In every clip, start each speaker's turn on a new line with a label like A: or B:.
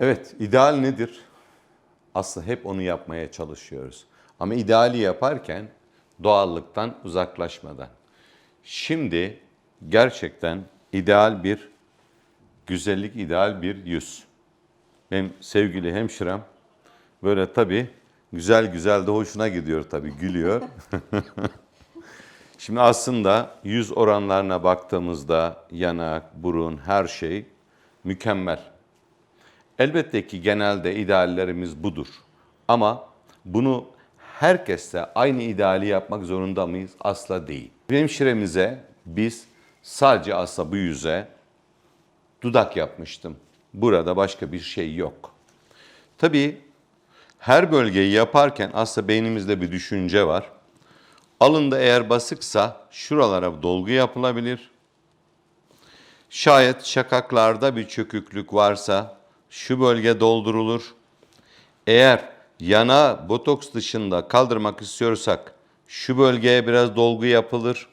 A: Evet, ideal nedir? Aslında hep onu yapmaya çalışıyoruz. Ama ideali yaparken doğallıktan uzaklaşmadan. Şimdi gerçekten ideal bir güzellik, ideal bir yüz. Benim sevgili hemşirem böyle tabii güzel güzel de hoşuna gidiyor tabii gülüyor. Şimdi aslında yüz oranlarına baktığımızda yanak, burun, her şey mükemmel. Elbette ki genelde ideallerimiz budur. Ama bunu herkeste aynı ideali yapmak zorunda mıyız? Asla değil. Hemşiremize biz sadece asla bu yüze dudak yapmıştım. Burada başka bir şey yok. Tabii her bölgeyi yaparken aslında beynimizde bir düşünce var. Alında eğer basıksa şuralara dolgu yapılabilir. Şayet şakaklarda bir çöküklük varsa şu bölge doldurulur. Eğer yana botoks dışında kaldırmak istiyorsak şu bölgeye biraz dolgu yapılır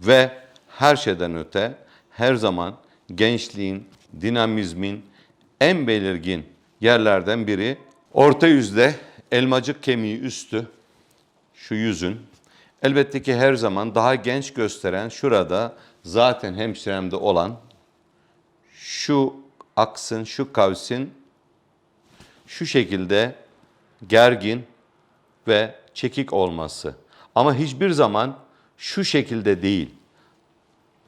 A: ve her şeyden öte her zaman gençliğin, dinamizmin en belirgin yerlerden biri orta yüzde elmacık kemiği üstü şu yüzün elbette ki her zaman daha genç gösteren şurada zaten hemşiremde olan şu aksın, şu kavsin şu şekilde gergin ve çekik olması. Ama hiçbir zaman şu şekilde değil.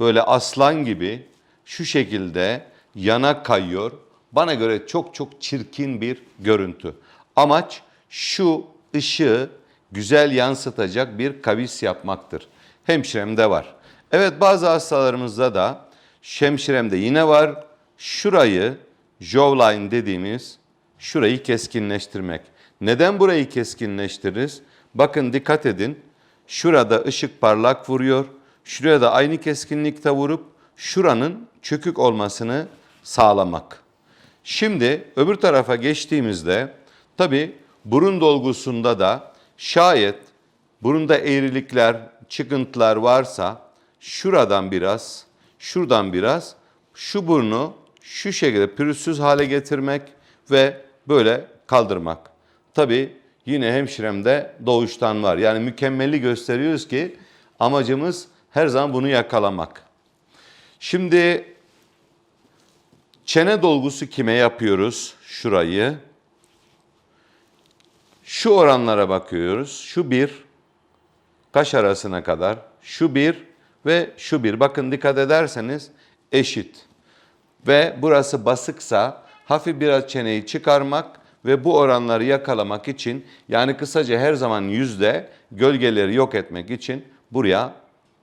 A: Böyle aslan gibi şu şekilde yana kayıyor. Bana göre çok çok çirkin bir görüntü. Amaç şu ışığı güzel yansıtacak bir kavis yapmaktır. Hemşiremde var. Evet bazı hastalarımızda da hemşiremde yine var. Şurayı jawline dediğimiz şurayı keskinleştirmek. Neden burayı keskinleştiririz? Bakın dikkat edin. Şurada ışık parlak vuruyor. Şuraya da aynı keskinlikte vurup şuranın çökük olmasını sağlamak. Şimdi öbür tarafa geçtiğimizde tabi burun dolgusunda da şayet burunda eğrilikler, çıkıntılar varsa şuradan biraz, şuradan biraz şu burnu şu şekilde pürüzsüz hale getirmek ve böyle kaldırmak. Tabi yine hemşiremde doğuştan var. Yani mükemmeli gösteriyoruz ki amacımız her zaman bunu yakalamak. Şimdi çene dolgusu kime yapıyoruz? Şurayı. Şu oranlara bakıyoruz. Şu bir, kaş arasına kadar. Şu bir ve şu bir. Bakın dikkat ederseniz eşit. Ve burası basıksa hafif biraz çeneyi çıkarmak ve bu oranları yakalamak için yani kısaca her zaman yüzde gölgeleri yok etmek için buraya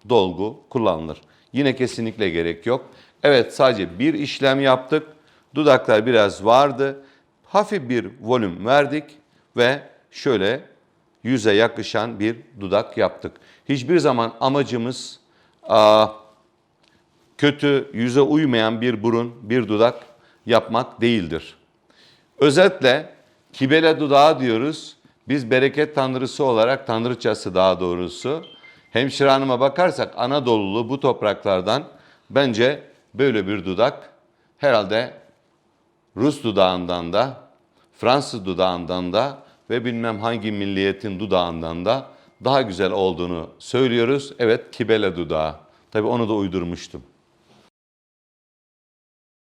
A: dolgu kullanılır. Yine kesinlikle gerek yok. Evet sadece bir işlem yaptık. Dudaklar biraz vardı. Hafif bir volüm verdik ve şöyle yüze yakışan bir dudak yaptık. Hiçbir zaman amacımız aa, kötü, yüze uymayan bir burun, bir dudak yapmak değildir. Özetle kibele dudağı diyoruz. Biz bereket tanrısı olarak, tanrıçası daha doğrusu. Hemşire hanıma bakarsak Anadolu'lu bu topraklardan bence böyle bir dudak herhalde Rus dudağından da, Fransız dudağından da ve bilmem hangi milliyetin dudağından da daha güzel olduğunu söylüyoruz. Evet kibele dudağı. Tabii onu da uydurmuştum.